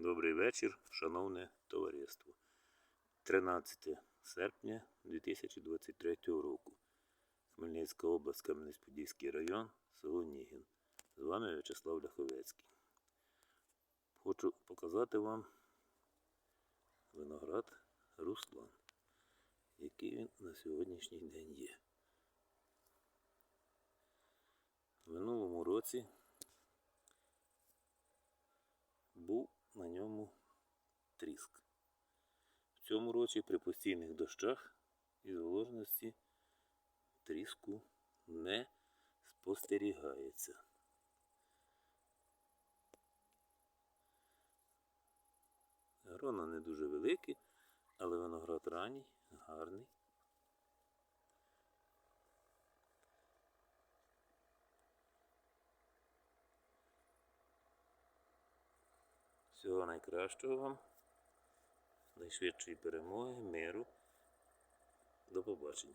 Добрий вечір, шановне товариство. 13 серпня 2023 року. Хмельницька область, Кам'янець-Подільський район, село Нігін. З вами В'ячеслав Ляховецький. Хочу показати вам виноград Руслан, який він на сьогоднішній день є. В минулому році тріск. В цьому році при постійних дощах і вологості тріску не спостерігається. Грона не дуже великі, але виноград ранній, гарний. Всього найкращого вам, найшвидшої перемоги, миру. До побачення.